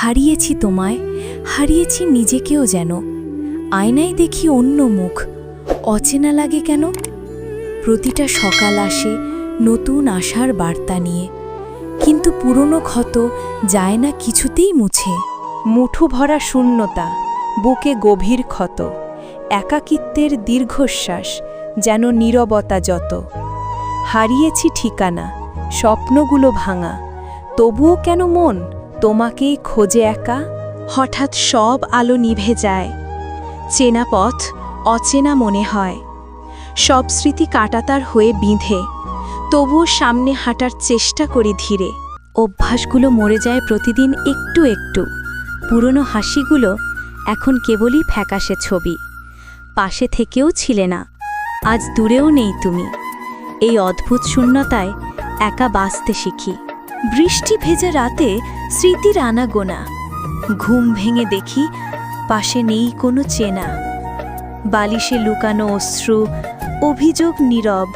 হারিয়েছি তোমায়, হারিয়েছি নিজেকেও যেন। আয়নায় দেখি অন্য মুখ, অচেনা লাগে কেন? প্রতিটা সকাল আসে নতুন আশার বার্তা নিয়ে, কিন্তু পুরনো ক্ষত যায় না কিছুতেই মুছে। মুঠো ভরা শূন্যতা, বুকে গভীর ক্ষত, একাকিত্বের দীর্ঘশ্বাস যেন নীরবতা যত। হারিয়েছি ঠিকানা, স্বপ্নগুলো ভাঙা, তবুও কেন মন? তোমাকেই খোঁজে একা। হঠাৎ সব আলো নিভে যায়। চেনা পথ অচেনা মনে হয়। সব স্মৃতি কাটাতার হয়ে বিঁধে। তবুও সামনে হাঁটার চেষ্টা করি ধীরে। অভ্যাসগুলো মরে যায় প্রতিদিন একটু একটু। পুরনো হাসিগুলো এখন কেবলই ফ্যাকাশে ছবি। পাশে থেকেও ছিলে না। আজ দূরেও নেই তুমি। এই অদ্ভুত শূন্যতায় একা বাঁচতে শিখি। বৃষ্টি ভেজা রাতে স্মৃতির আনাগোনা। ঘুম ভেঙে দেখি পাশে নেই কোনো চেনা। বালিশে লুকানো অশ্রু, অভিযোগ নীরব।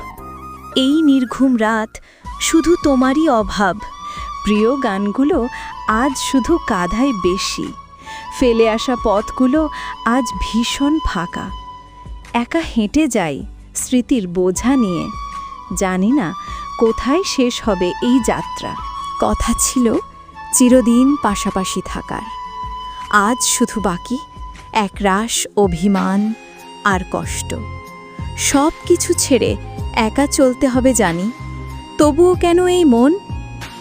এই নির্ঘুম রাত শুধু তোমারই অভাব। প্রিয় গানগুলো আজ শুধু কাঁধায় বেশি। ফেলে আসা পথগুলো আজ ভীষণ ফাঁকা। একা হেঁটে যাই স্মৃতির বোঝা নিয়ে। জানি না কোথায় শেষ হবে এই যাত্রা। কথা ছিল চিরদিন পাশাপাশি থাকার। আজ শুধু বাকি এক একরাশ অভিমান আর কষ্ট। সব কিছু ছেড়ে একা চলতে হবে জানি, তবুও কেন এই মন?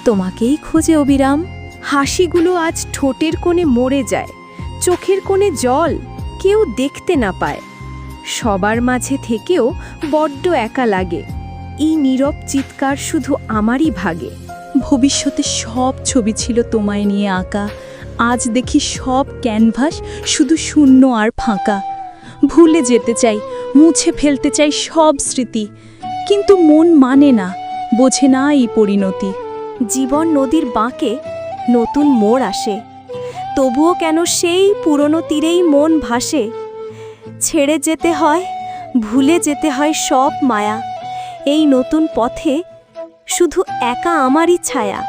তোমাকেই খোঁজে অবিরাম, হাসিগুলো আজ ঠোঁটের কোণে মরে যায়, চোখের কোণে জল, কেউ দেখতে না পায়। সবার মাঝে থেকেও বড্ড একা লাগে, এই নীরব চিৎকার শুধু আমারই ভাগে। ভবিষ্যতে সব ছবি ছিল তোমায় নিয়ে আঁকা। আজ দেখি সব ক্যানভাস শুধু শূন্য আর ফাঁকা। ভুলে যেতে চাই, মুছে ফেলতে চাই সব স্মৃতি। কিন্তু মন মানে না, বোঝে না এই পরিণতি। জীবন নদীর বাঁকে, নতুন মোড় আসে। তবুও কেন সেই পুরনো তীরেই মন ভাসে? ছেড়ে যেতে হয়, ভুলে যেতে হয় সব মায়া। এই নতুন পথে শুধু একা আমারই ছায়া।